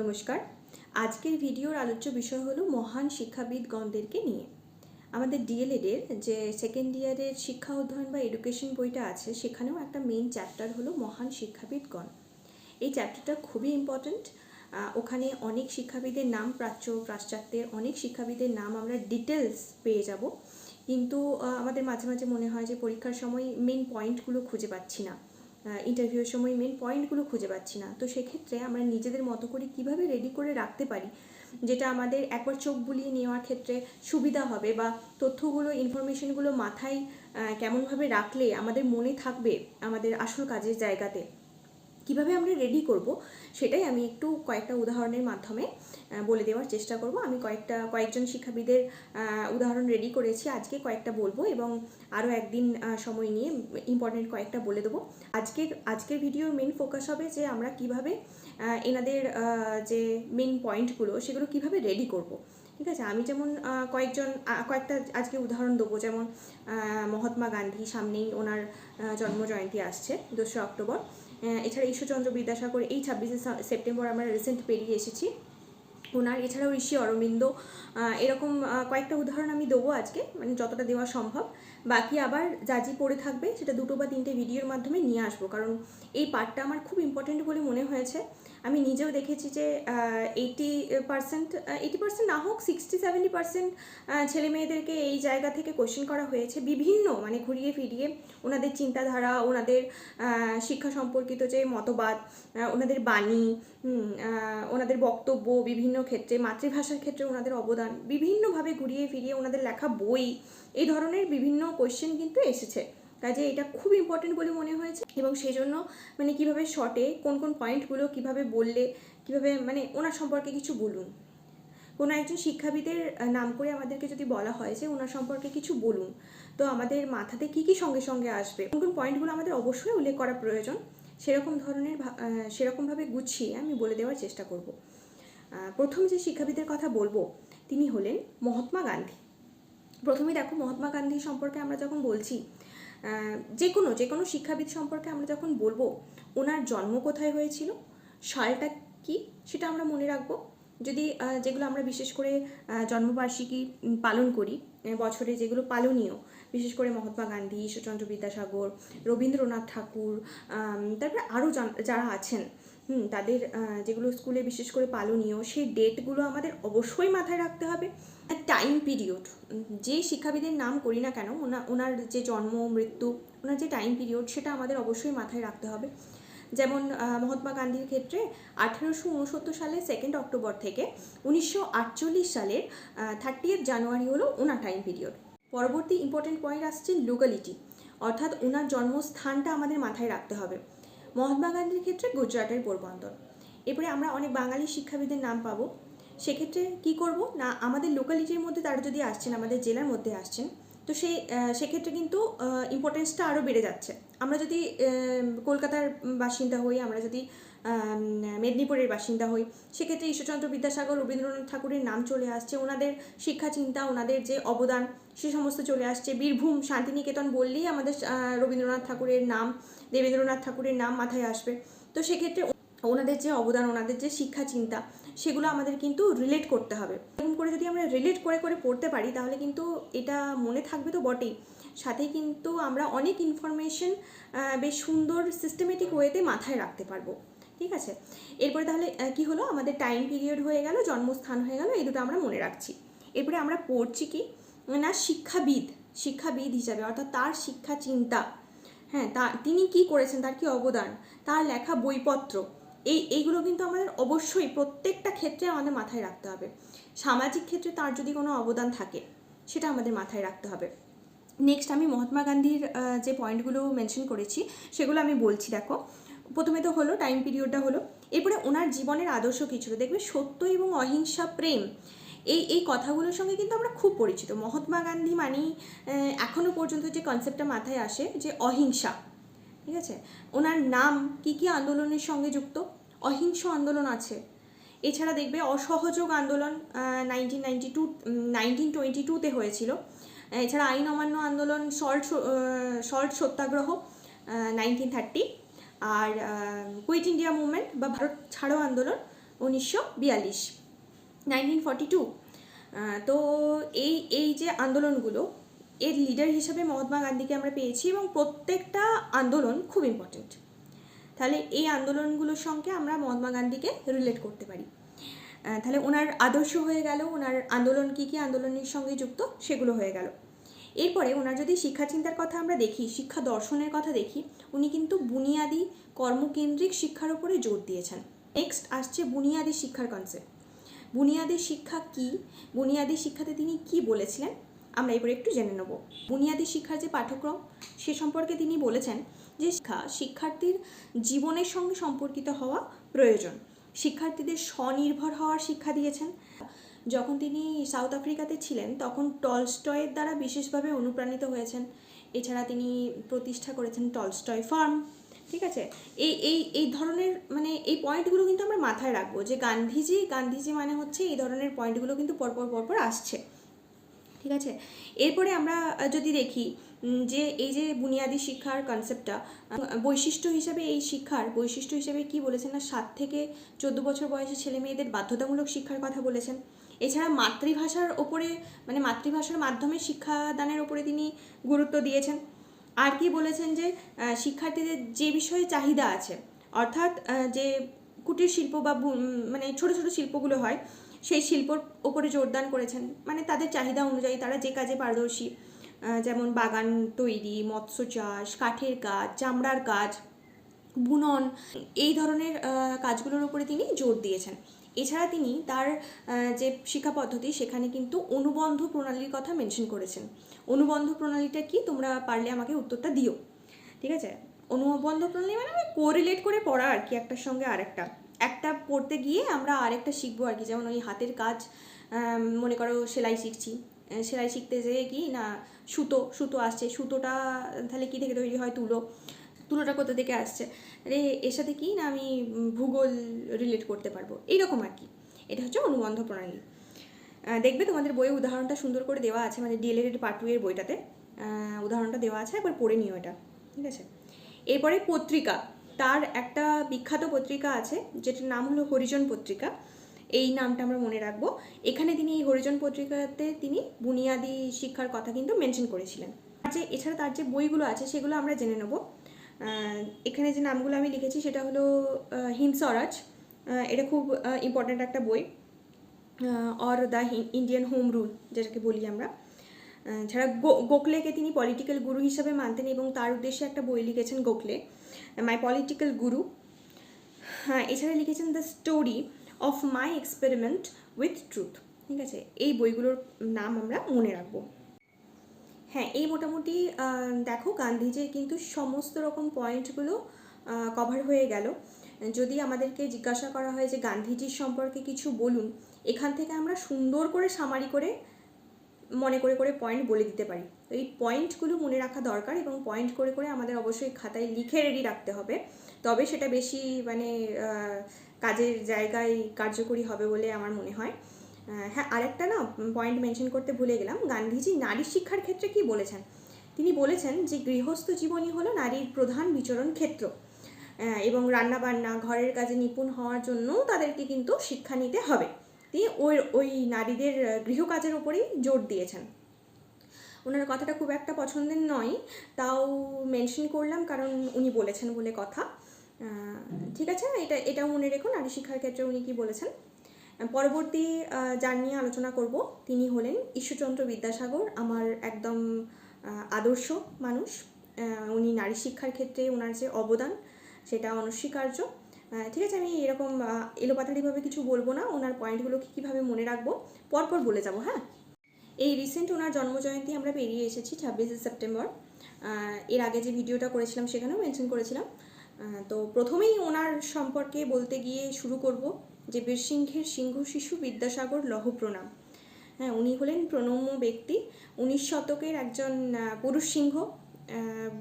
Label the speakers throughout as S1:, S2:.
S1: নমস্কার। আজকের ভিডিওর আলোচ্য বিষয় হলো মহান শিক্ষাবিদগণদেরকে নিয়ে। আমাদের ডিএলএডের যে সেকেন্ড ইয়ারের শিক্ষা অধ্যয়ন বা এডুকেশন বইটা আছে, সেখানেও একটা মেইন চ্যাপ্টার হলো মহান শিক্ষাবিদগণ এই চ্যাপ্টারটা খুবই ইম্পর্ট্যান্ট ওখানে অনেক শিক্ষাবিদের নাম প্রাচ্য, পাশ্চাত্যের অনেক শিক্ষাবিদের নাম আমরা ডিটেলস পেয়ে যাব। কিন্তু আমাদের মাঝে মাঝে মনে হয় যে পরীক্ষার সময় মেন পয়েন্টগুলো খুঁজে পাচ্ছি না। ইন্টারভিউয়ের সময় মেন পয়েন্টগুলো খুঁজে পাচ্ছি না। তো সেক্ষেত্রে আমরা নিজেদের মতো করে কীভাবে রেডি করে রাখতে পারি? যেটা আমাদের একবার চোখ বুলিয়ে নেওয়ার ক্ষেত্রে সুবিধা হবে বা তথ্যগুলো ইনফরমেশনগুলো মাথায় কেমনভাবে রাখলে আমাদের মনে থাকবে আমাদের আসল কাজের জায়গাতে। কীভাবে আমরা রেডি করব, সেটাই আমি একটু কয়েকটা উদাহরণের মাধ্যমে বলে দেওয়ার চেষ্টা করব। আমি কয়েকটা, কয়েকজন শিক্ষাবিদের উদাহরণ রেডি করেছি। আজকে কয়েকটা বলব এবং আরও একদিন সময় নিয়ে ইম্পর্টেন্ট কয়েকটা বলে দেবো। আজকের আজকের ভিডিওর মেন ফোকাস হবে যে আমরা কীভাবে এনাদের যে মেন পয়েন্টগুলো সেগুলো কীভাবে রেডি করব। ঠিক আছে? আমি যেমন কয়েকজন কয়েকটা আজকে উদাহরণ দেবো। যেমন মহাত্মা গান্ধী, সামনেই ওনার জন্মজয়ন্তী আসছে, দোসরা অক্টোবর। এছাড়া ঈশ্বরচন্দ্র বিদ্যাসাগর এই ছাব্বিশে সেপ্টেম্বর আমরা রিসেন্ট পেরিয়ে এসেছি। ওনার, এছাড়াও ঋষি অরবিন্দ এরকম কয়েকটা উদাহরণ আমি দেবো আজকে মানে যতটা দেওয়া সম্ভব। বাকি আবার যা যা পড়ে থাকবে সেটা দুটো বা তিনটে ভিডিওর মাধ্যমে নিয়ে আসব। কারণ এই পার্টটা আমার খুব ইম্পর্টেন্ট বলে মনে হয়েছে। আমি নিজেও দেখেছি যে এইটি পার্সেন্ট এইটি পার্সেন্ট না হোক সিক্সটি সেভেন্টি পার্সেন্ট ছেলে মেয়েদেরকে এই জায়গা থেকে কোশ্চেন করা হয়েছে। বিভিন্ন মানে ঘুরিয়ে ফিরিয়ে ওনাদের চিন্তাধারা, ওনাদের শিক্ষা সম্পর্কিত যে মতবাদ ওনাদের বাণী ওনাদের বক্তব্য বিভিন্ন ক্ষেত্রে, মাতৃভাষার ক্ষেত্রে ওনাদের অবদান, বিভিন্নভাবে ঘুরিয়ে ফিরিয়ে ওনাদের লেখা বই এই ধরনের বিভিন্ন কোশ্চেন কিন্তু এসেছে। কাজে এটা খুব ইম্পর্টেন্ট বলে মনে হয়েছে এবং সেই জন্য মানে কীভাবে শর্টে কোন কোন পয়েন্টগুলো কীভাবে বললে, কীভাবে মানে ওনার সম্পর্কে কিছু বলুন। কোনো একজন শিক্ষাবিদের নাম করে আমাদেরকে যদি বলা হয় যে ওনার সম্পর্কে কিছু বলুন, তো আমাদের মাথাতে কি কি সঙ্গে সঙ্গে আসবে? কোন কোন পয়েন্টগুলো আমাদের অবশ্যই উল্লেখ করা প্রয়োজন। সেরকম ধরনের সেরকমভাবে গুছিয়ে আমি বলে দেওয়ার চেষ্টা করব। প্রথম যে শিক্ষাবিদের কথা বলব, তিনি হলেন মহাত্মা গান্ধী। প্রথমেই দেখো মহাত্মা গান্ধী সম্পর্কে আমরা যখন বলছি যে কোনো যে কোনো শিক্ষাবিদ সম্পর্কে আমরা যখন বলব, ওনার জন্ম কোথায় হয়েছিল, সালটা কি, সেটা আমরা মনে রাখব। যদি যেগুলো আমরা বিশেষ করে জন্মবার্ষিকী পালন করি বছরে যেগুলো পালনীয়, বিশেষ করে মহাত্মা গান্ধী, ঈশ্বরচন্দ্র বিদ্যাসাগর, রবীন্দ্রনাথ ঠাকুর তারপরে আরও যারা আছেন তাদের যেগুলো স্কুলে বিশেষ করে পালনীয়, সেই ডেটগুলো আমাদের অবশ্যই মাথায় রাখতে হবে। টাইম পিরিয়ড যে শিক্ষাবিদের নাম করি না কেন, ওনা, ওনার যে জন্ম, মৃত্যু, ওনার যে টাইম পিরিয়ড সেটা আমাদের অবশ্যই মাথায় রাখতে হবে। যেমন মহাত্মা গান্ধীর ক্ষেত্রে আঠেরোশো উনসত্তর সালের সেকেন্ড অক্টোবর থেকে উনিশশো আটচল্লিশ সালের থার্টিয়েথ জানুয়ারি হলো ওনার টাইম পিরিয়ড পরবর্তী ইম্পর্টেন্ট পয়েন্ট আসছে লোকালিটি অর্থাৎ ওনার জন্মস্থানটা আমাদের মাথায় রাখতে হবে। মহাত্মা গান্ধীর ক্ষেত্রে গুজরাটের পোরবন্দর। এরপরে আমরা অনেক বাঙালি শিক্ষাবিদের নাম পাবো। সেক্ষেত্রে কি করব? না, আমাদের লোকালিটির মধ্যে তারা যদি আসছেন, আমাদের জেলার মধ্যে আসছেন, তো সেই সেক্ষেত্রে কিন্তু ইম্পর্টেন্সটা আরও বেড়ে যাচ্ছে। আমরা যদি কলকাতার বাসিন্দা হই, আমরা যদি মেদিনীপুরের বাসিন্দা হই, সেক্ষেত্রে ঈশ্বরচন্দ্র বিদ্যাসাগর, রবীন্দ্রনাথ ঠাকুরের নাম চলে আসছে। ওনাদের শিক্ষা চিন্তা ওনাদের যে অবদান, সে সমস্ত চলে আসছে। বীরভূম, শান্তিনিকেতন বললেই আমাদের রবীন্দ্রনাথ ঠাকুরের নাম, দেবেন্দ্রনাথ ঠাকুরের নাম মাথায় আসবে। তো সেক্ষেত্রে ওনাদের যে অবদান, ওনাদের যে শিক্ষা চিন্তা, সেগুলো আমাদের কিন্তু রিলেট করতে হবে। এরকম করে যদি আমরা রিলেট করে করে পড়তে পারি, তাহলে কিন্তু এটা মনে থাকবে তো বটেই। সাথে কিন্তু আমরা অনেক ইনফরমেশন বেশ সুন্দর সিস্টেমেটিক ওয়েতে মাথায় রাখতে পারব। ঠিক আছে? এরপরে তাহলে কি হলো? আমাদের টাইম পিরিয়ড হয়ে গেল, জন্মস্থান হয়ে গেল, এই দুটো আমরা মনে রাখছি। এরপরে আমরা পড়ছি কি? না, শিক্ষাবিদ শিক্ষাবিদ হিসাবে, অর্থাৎ তার শিক্ষা চিন্তা। হ্যাঁ তা, তিনি কি করেছেন? তার কি অবদান? তার লেখা বইপত্র। এই, এইগুলো কিন্তু আমাদের অবশ্যই প্রত্যেকটা ক্ষেত্রে আমাদের মাথায় রাখতে হবে। সামাজিক ক্ষেত্রে তার যদি কোনো অবদান থাকে, সেটা আমাদের মাথায় রাখতে হবে। নেক্সট আমি মহাত্মা গান্ধীর যে পয়েন্টগুলো মেনশন করেছি, সেগুলো আমি বলছি, দেখো। প্রথমে তো হলো টাইম পিরিয়ডটা হলো। এরপরে ওনার জীবনের আদর্শ কী ছিল? দেখবে সত্য এবং অহিংসা প্রেম, এই এই কথাগুলোর সঙ্গে কিন্তু আমরা খুব পরিচিত। মহাত্মা গান্ধী মানেই এখনও পর্যন্ত যে কনসেপ্টটা মাথায় আসে, যে অহিংসা। ঠিক আছে? ওনার নাম কি কি আন্দোলনের সঙ্গে যুক্ত? অহিংস আন্দোলন আছে। এছাড়া দেখবে অসহযোগ আন্দোলন nineteen ninety to nineteen twenty টুতে হয়েছিল। এছাড়া আইন অমান্য আন্দোলন, salt salt Satyagraha nineteen thirty আর কুইট ইন্ডিয়া মুভমেন্ট বা ভারত ছাড়ো আন্দোলন উনিশশো বিয়াল্লিশ নাইনটিন ফর্টি টু তো এই এই যে আন্দোলনগুলো এর লিডার হিসেবে মহাত্মা গান্ধীকে আমরা পেয়েছি এবং প্রত্যেকটা আন্দোলন খুব ইম্পর্টেন্ট তাহলে এই আন্দোলনগুলোর সঙ্গে আমরা মহাত্মা গান্ধীকে রিলেট করতে পারি। তাহলে ওনার আদর্শ হয়ে গেল, ওনার আন্দোলন কী কী আন্দোলনের সঙ্গে যুক্ত সেগুলো হয়ে গেল। এরপরে ওনার যদি শিক্ষা চিন্তার কথা আমরা দেখি, শিক্ষা দর্শনের কথা দেখি, উনি কিন্তু বুনিয়াদি কর্মকেন্দ্রিক শিক্ষার উপরে জোর দিয়েছেন। নেক্সট আসছে বুনিয়াদি শিক্ষার কনসেপ্ট বুনিয়াদি শিক্ষা কি? বুনিয়াদি শিক্ষাতে তিনি কি বলেছিলেন? আমরা এবারে একটু জেনে নেব। বুনিয়াদী শিক্ষার যে পাঠ্যক্রম, সে সম্পর্কে তিনি বলেছেন যে শিক্ষা শিক্ষার্থীর জীবনের সঙ্গে সম্পর্কিত হওয়া প্রয়োজন। শিক্ষার্থীদের স্বনির্ভর হওয়ার শিক্ষা দিয়েছেন। যখন তিনি সাউথ আফ্রিকাতে ছিলেন, তখন টলস্টয়ের দ্বারা বিশেষভাবে অনুপ্রাণিত হয়েছেন। এছাড়া তিনি প্রতিষ্ঠা করেছেন টলস্টয় ফার্ম, ঠিক আছে? এই এই এই ধরনের মানে এই পয়েন্টগুলো কিন্তু আমরা মাথায় রাখব যে গান্ধীজি গান্ধীজি মানে হচ্ছে এই ধরনের পয়েন্টগুলো কিন্তু পরপর পরপর আসছে। ঠিক আছে? এরপরে আমরা যদি দেখি যে এই যে বুনিয়াদি শিক্ষার কনসেপ্টটা বৈশিষ্ট্য হিসাবে এই শিক্ষার, বৈশিষ্ট্য হিসেবে কি বলেছেন না? সাত থেকে চোদ্দ বছর বয়সী ছেলে মেয়েদের বাধ্যতামূলক শিক্ষার কথা বলেছেন। এছাড়া মাতৃভাষার ওপরে মানে মাতৃভাষার মাধ্যমে শিক্ষাদানের ওপরে তিনি গুরুত্ব দিয়েছেন। আর কি বলেছেন যে শিক্ষার্থীদের যে বিষয়ে চাহিদা আছে, অর্থাৎ যে কুটির শিল্প বা মানে ছোট ছোট শিল্পগুলো হয় সেই শিল্পর ওপরে জোরদান করেছেন। মানে তাদের চাহিদা অনুযায়ী তারা যে কাজে পারদর্শী যেমন বাগান তৈরি, মৎস্য চাষ, কাঠের কাজ, চামড়ার কাজ, বুনন, এই ধরনের কাজগুলোর উপরে তিনি জোর দিয়েছেন। এছাড়া তিনি তার যে শিক্ষা পদ্ধতি, সেখানে কিন্তু অনুবন্ধ প্রণালীর কথা মেনশন করেছেন। অনুবন্ধ প্রণালীটা কি? তোমরা পারলে আমাকে উত্তরটা দিও। ঠিক আছে? অনুবন্ধ প্রণালী মানে কোরিলেট করে পড়া আর কি, একটার সঙ্গে আরেকটা। একটা পড়তে গিয়ে আমরা আরেকটা শিখব আর কি। যেমন ওই হাতের কাজ মনে করো সেলাই শিখছি। সেলাই শিখতে যেয়ে কি না, সুতো সুতো আসছে। সুতোটা তাহলে কি থেকে তৈরি হয়? তুলো। তুলোটা কোথা থেকে আসছে? আরে, এর সাথে কি না আমি ভূগোল রিলেট করতে পারব। এইরকম আর কি। এটা হচ্ছে অনুবন্ধ প্রণালী। দেখবে তোমাদের বইয়ে উদাহরণটা সুন্দর করে দেওয়া আছে মানে ডিএলএড পার্ট টু এর বইটাতে। উদাহরণটা দেওয়া আছে, একবার পড়ে নিও এটা। ঠিক আছে? এরপরে পত্রিকা। তার একটা বিখ্যাত পত্রিকা আছে যেটার নাম হলো হরিজন পত্রিকা। এই নামটা আমরা মনে রাখব। এখানে তিনি এই হরিজন পত্রিকাতে তিনি বুনিয়াদি শিক্ষার কথা কিন্তু মেনশন করেছিলেন। আর যে এছাড়া তার যে বইগুলো আছে সেগুলো আমরা জেনে নেব। এখানে যে নামগুলো আমি লিখেছি সেটা হলো আহ, হিন্দ স্বরাজ এটা খুব ইম্পর্ট্যান্ট একটা বই। Or the Indian Home Rule যেটাকে বলি আমরা। ছাড়া গোখলেকে তিনি পলিটিক্যাল গুরু হিসাবে মানতেন এবং তার উদ্দেশ্যে একটা বই লিখেছেন গোখলে। মাই পলিটিক্যাল গুরু হ্যাঁ এছাড়া লিখেছেন the story of my experiment with truth ঠিক আছে? এই বইগুলোর নাম আমরা মনে রাখব। হ্যাঁ এই মোটামুটি দেখো গান্ধীজির কিন্তু সমস্ত রকম পয়েন্টগুলো কভার হয়ে গেল। যদি আমাদেরকে জিজ্ঞাসা করা হয় যে গান্ধীজির সম্পর্কে কিছু বলুন, এখান থেকে আমরা সুন্দর করে সামারি করে মনে করে করে পয়েন্ট বলে দিতে পারি। তো এই পয়েন্টগুলো মনে রাখা দরকার এবং পয়েন্ট করে করে আমাদের অবশ্যই খাতায় লিখে রেডি রাখতে হবে। তবে সেটা বেশি মানে কাজের জায়গায় কার্যকরী হবে বলে আমার মনে হয়। হ্যাঁ আরেকটা না পয়েন্ট মেনশন করতে ভুলে গেলাম। গান্ধীজি নারী শিক্ষার ক্ষেত্রে কি বলেছেন? তিনি বলেছেন যে, গৃহস্থ জীবনই হলো নারীর প্রধান বিচরণ ক্ষেত্র। এবং রান্নাবান্না, ঘরের কাজে নিপুণ হওয়ার জন্যও তাদেরকে কিন্তু শিক্ষা নিতে হবে। তিনি ওই ওই নারীদের গৃহকাজের উপরেই জোর দিয়েছেন। ওনার কথাটা খুব একটা পছন্দের নয়, তাও মেনশন করলাম কারণ উনি বলেছেন বলে কথা। ঠিক আছে, এটা, এটাও মনে রেখো, নারী শিক্ষার ক্ষেত্রে উনি কি বলেছেন? পরবর্তী যার নিয়ে আলোচনা করব, তিনি হলেন ঈশ্বরচন্দ্র বিদ্যাসাগর, আমার একদম আদর্শ মানুষ। উনি নারী শিক্ষার ক্ষেত্রে ওনার যে অবদান, সেটা অনস্বীকার্য। ঠিক আছে, আমি এরকম এলোপাতাড়িভাবে কিছু বলব না। ওনার পয়েন্টগুলো কী কীভাবে মনে রাখব, পরপর বলে যাব হ্যাঁ? এই রিসেন্ট ওনার জন্মজয়ন্তী আমরা পেরিয়ে এসেছি ছাব্বিশে সেপ্টেম্বর। এর আগে যে ভিডিওটা করেছিলাম সেখানেও মেনশন করেছিলাম। তো প্রথমেই ওনার সম্পর্কে বলতে গিয়ে শুরু করব যে বীরসিংহের সিংহ শিশু বিদ্যাসাগর লহ প্রণাম। হ্যাঁ উনি হলেন প্রণম্য ব্যক্তি। উনিশ শতকের একজন পুরুষ সিংহ।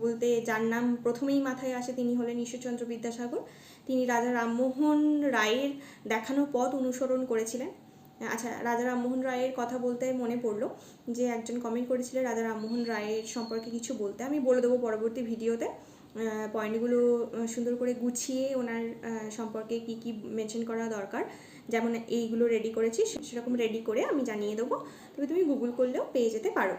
S1: বলতে যার নাম প্রথমেই মাথায় আসে তিনি হলেন ঈশ্বরচন্দ্র বিদ্যাসাগর। তিনি রাজা রামমোহন রায়ের দেখানো পথ অনুসরণ করেছিলেন। আচ্ছা রাজা রামমোহন রায়ের কথা বলতে মনে পড়ল যে একজন কমেন্ট করেছিলেন রাজা রামমোহন রায়ের সম্পর্কে কিছু বলতে। আমি বলে দেবো পরবর্তী ভিডিওতে পয়েন্টগুলো সুন্দর করে গুছিয়ে ওনার সম্পর্কে কি কি মেনশন করা দরকার। যেমন এইগুলো রেডি করেছি সেরকম রেডি করে আমি জানিয়ে দেবো। তবে তুমি গুগল করলেও পেয়ে যেতে পারো।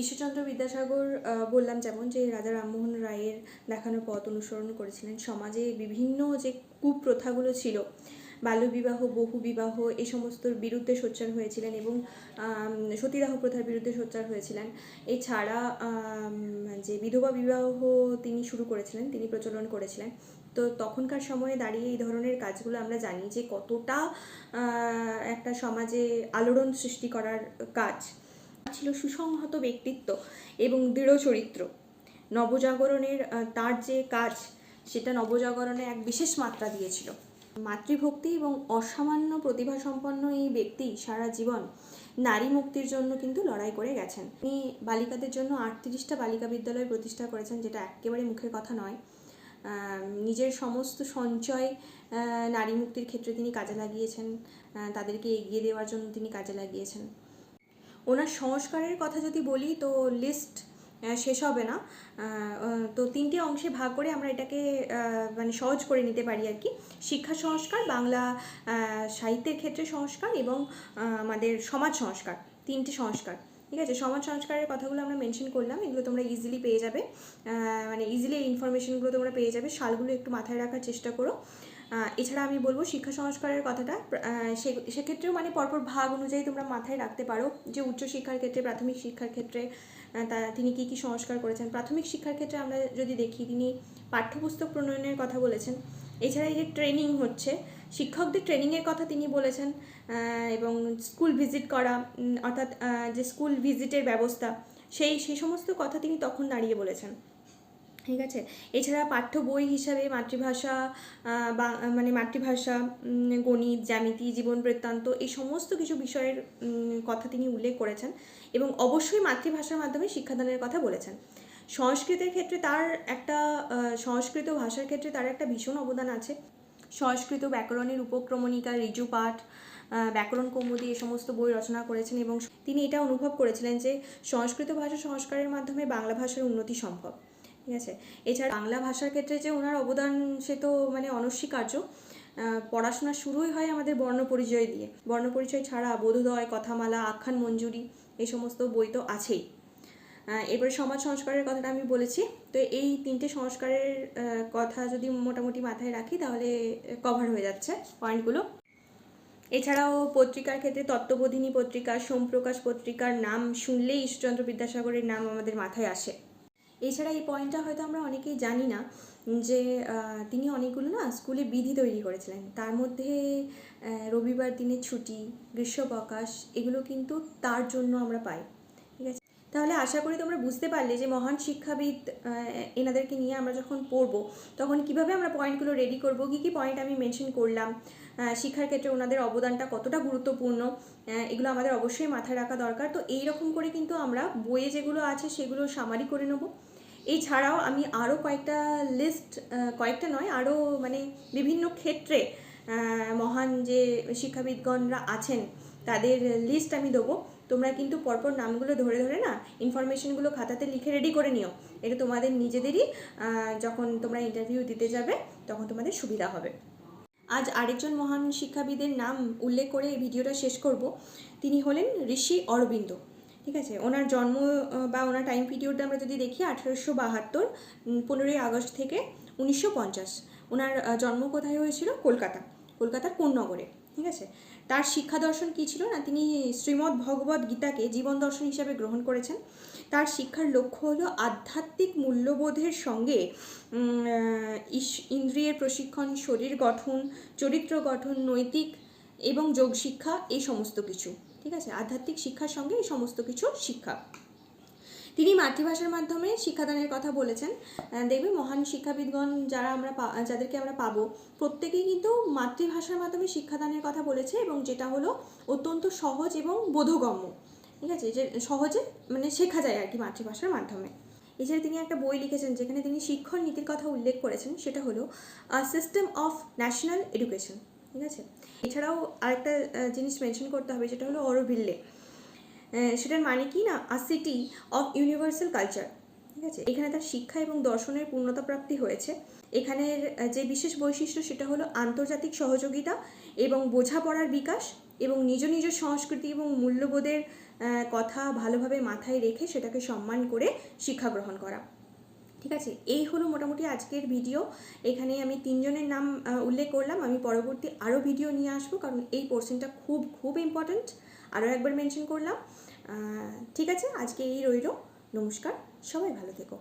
S1: ঈশ্বরচন্দ্র বিদ্যাসাগর বললাম যেমন যে রাজা রামমোহন রায়ের দেখানো পথ অনুসরণ করেছিলেন। সমাজে বিভিন্ন যে কুপ্রথাগুলো ছিল, বাল্যবিবাহ বহু বিবাহ এই সমস্তর বিরুদ্ধে সোচ্চার হয়েছিলেন এবং সতীদাহ প্রথার বিরুদ্ধে সোচ্চার হয়েছিলেন। এছাড়া যে বিধবা বিবাহ তিনি শুরু করেছিলেন, তিনি প্রচলন করেছিলেন। তো তখনকার সময়ে দাঁড়িয়ে এই ধরনের কাজগুলো আমরা জানি যে কতটা একটা সমাজে আলোড়ন সৃষ্টি করার কাজ। ছিল সুসংহত ব্যক্তিত্ব এবং দৃঢ় চরিত্র। নবজাগরণের তার যে কাজ, সেটা নবজাগরণে এক বিশেষ মাত্রা দিয়েছিল। মাতৃভক্তি এবং অসামান্য প্রতিভা সম্পন্ন এই ব্যক্তি সারা জীবন নারী মুক্তির জন্য কিন্তু লড়াই করে গেছেন। তিনি বালিকাদের জন্য আটত্রিশটা বালিকা বিদ্যালয় প্রতিষ্ঠা করেছেন, যেটা একেবারে মুখের কথা নয়। নিজের সমস্ত সঞ্চয় নারী মুক্তির ক্ষেত্রে তিনি কাজে লাগিয়েছেন। তাদেরকে এগিয়ে দেওয়ার জন্য তিনি কাজে লাগিয়েছেন। ওনার সংস্কারের কথা যদি বলি, তো লিস্ট শেষ হবে না। তো তিনটে অংশে ভাগ করে আমরা এটাকে মানে সহজ করে নিতে পারি আর কি। শিক্ষা সংস্কার, বাংলা সাহিত্যের ক্ষেত্রে সংস্কার এবং আমাদের সমাজ সংস্কার, তিনটে সংস্কার। ঠিক আছে? সমাজ সংস্কারের কথাগুলো আমরা মেনশন করলাম, এগুলো তোমরা ইজিলি পেয়ে যাবে। মানে ইজিলি এই ইনফরমেশনগুলো তোমরা পেয়ে যাবে। সালগুলো একটু মাথায় রাখার চেষ্টা করো। এছাড়া আমি বলব শিক্ষা সংস্কারের কথাটা সেক্ষেত্রেও মানে পরপর ভাগ অনুযায়ী তোমরা মাথায় রাখতে পারো যে উচ্চশিক্ষার ক্ষেত্রে, প্রাথমিক শিক্ষার ক্ষেত্রে তা তিনি কী কী সংস্কার করেছেন। প্রাথমিক শিক্ষার ক্ষেত্রে আমরা যদি দেখি, তিনি পাঠ্যপুস্তক প্রণয়নের কথা বলেছেন। এছাড়া এই যে ট্রেনিং হচ্ছে, শিক্ষকদের ট্রেনিংয়ের কথা তিনি বলেছেন এবং স্কুল ভিজিট করা অর্থাৎ যে স্কুল ভিজিটের ব্যবস্থা, সেই সেই সমস্ত কথা তিনি তখন দাঁড়িয়ে বলেছেন। ঠিক আছে? এছাড়া পাঠ্য বই হিসাবে মাতৃভাষা বা মানে মাতৃভাষা গণিত জ্যামিতি জীবন বৃত্তান্ত এই সমস্ত কিছু বিষয়ের কথা তিনি উল্লেখ করেছেন এবং অবশ্যই মাতৃভাষার মাধ্যমে শিক্ষাদানের কথা বলেছেন। সংস্কৃতের ক্ষেত্রে তার একটা সংস্কৃত ভাষার ক্ষেত্রে তার একটা ভীষণ অবদান আছে। সংস্কৃত ব্যাকরণের উপক্রমণিকা ঋজুপাঠ আহ, ব্যাকরণ কৌমুদি এই সমস্ত বই রচনা করেছেন এবং তিনি এটা অনুভব করেছিলেন যে সংস্কৃত ভাষা সংস্কারের মাধ্যমে বাংলা ভাষার উন্নতি সম্ভব। ঠিক আছে? এছাড়া বাংলা ভাষার ক্ষেত্রে যে ওনার অবদান, সে তো মানে অনস্বীকার্য। পড়াশোনা শুরুই হয় আমাদের বর্ণ পরিচয় দিয়ে। বর্ণ পরিচয় ছাড়া বোধোদয়, কথামালা, আখ্যান, মঞ্জুরি এই সমস্ত বই তো আছেই। এরপরে সমাজ সংস্কারের কথাটা আমি বলেছি। তো এই তিনটে সংস্কারের কথা যদি মোটামুটি মাথায় রাখি, তাহলে কভার হয়ে যাচ্ছে পয়েন্টগুলো এছাড়াও পত্রিকার ক্ষেত্রে তত্ত্ববোধিনী পত্রিকা, সোমপ্রকাশ পত্রিকার নাম শুনলেই ঈশ্বরচন্দ্র বিদ্যাসাগরের নাম আমাদের মাথায় আসে। এছাড়া এই পয়েন্টটা হয়তো আমরা অনেকেই জানি না, যে তিনি অনেকগুলো না স্কুলে বিধি তৈরি করেছিলেন। তার মধ্যে রবিবার দিনের ছুটি গ্রীষ্মপ্রকাশ এগুলো কিন্তু তার জন্য আমরা পাই। ঠিক আছে? তাহলে আশা করি তোমরা বুঝতে পারলে যে, মহান শিক্ষাবিদ এনাদেরকে নিয়ে আমরা যখন পড়ব, তখন কীভাবে আমরা পয়েন্টগুলো রেডি করব, কী কী পয়েন্ট আমি মেনশন করলাম শিক্ষার ক্ষেত্রে ওনাদের অবদানটা কতটা গুরুত্বপূর্ণ এগুলো আমাদের অবশ্যই মাথায় রাখা দরকার। তো এই রকম করে কিন্তু আমরা বইয়ে যেগুলো আছে, সেগুলো সামারি করে নেব। এছাড়াও আমি আরও কয়েকটা লিস্ট কয়েকটা নয় আরও মানে বিভিন্ন ক্ষেত্রে মহান যে শিক্ষাবিদগণরা আছেন, তাদের লিস্ট আমি দেবো। তোমরা কিন্তু পরপর নামগুলো ধরে ধরে না ইনফরমেশনগুলো খাতাতে লিখে রেডি করে নিও। এটা তোমাদের নিজেদেরই যখন তোমরা ইন্টারভিউ দিতে যাবে, তখন তোমাদের সুবিধা হবে। আজ আরেকজন মহান শিক্ষাবিদের নাম উল্লেখ করে এই ভিডিওটা শেষ করব। তিনি হলেন ঋষি অরবিন্দ। ঠিক আছে? ওনার জন্ম বা ওনার টাইম পিরিয়ডটা আমরা যদি দেখি, আঠেরোশো বাহাত্তর পনেরোই আগস্ট থেকে উনিশশো পঞ্চাশ। ওনার জন্ম কোথায় হয়েছিল? কলকাতা। কলকাতার কোন নগরে, ঠিক আছে? তার শিক্ষা দর্শন কী ছিল না? তিনি শ্রীমদ্ ভগবদ গীতাকে জীবন দর্শন হিসাবে গ্রহণ করেছেন। তার শিক্ষার লক্ষ্য হলো আধ্যাত্মিক মূল্যবোধের সঙ্গে ইন্দ্রিয়ের প্রশিক্ষণ, শরীর গঠন, চরিত্র গঠন, নৈতিক এবং যোগ শিক্ষা এই সমস্ত কিছু। ঠিক আছে? আধ্যাত্মিক শিক্ষার সঙ্গে এই সমস্ত কিছু শিক্ষা। তিনি মাতৃভাষার মাধ্যমে শিক্ষাদানের কথা বলেছেন। দেখবে মহান শিক্ষাবিদগণ যারা আমরা যাদেরকে আমরা পাবো, প্রত্যেকেই কিন্তু মাতৃভাষার মাধ্যমে শিক্ষাদানের কথা বলেছে এবং যেটা হলো অত্যন্ত সহজ এবং বোধগম্য। ঠিক আছে? যে সহজে মানে শেখা যায় আর কি মাতৃভাষার মাধ্যমে। এছাড়া তিনি একটা বই লিখেছেন যেখানে তিনি শিক্ষণ নীতির কথা উল্লেখ করেছেন। সেটা হলো সিস্টেম অফ ন্যাশনাল এডুকেশন। ঠিক আছে? এছাড়াও আরেকটা জিনিস মেনশন করতে হবে যেটা হলো অরবিল্লে আহ, সেটার মানে কি না? A city of universal culture ঠিক আছে? এখানে তার শিক্ষা এবং দর্শনের পূর্ণতা প্রাপ্তি হয়েছে। এখানের যে বিশেষ বৈশিষ্ট্য সেটা হলো আন্তর্জাতিক সহযোগিতা এবং বোঝাপড়ার বিকাশ এবং নিজ নিজ সংস্কৃতি এবং মূল্যবোধের কথা ভালোভাবে মাথায় রেখে সেটাকে সম্মান করে শিক্ষা গ্রহণ করা। ঠিক আছে? এই হলো মোটামুটি আজকের ভিডিও এখানে আমি তিনজনের নাম উল্লেখ করলাম। আমি পরবর্তী আরও ভিডিও নিয়ে আসব, কারণ এই পোর্শনটা খুব খুব ইম্পর্ট্যান্ট আরও একবার মেনশন করলাম। ঠিক আছে? আজকে এই রইল। নমস্কার। সবাই ভালো থেকো।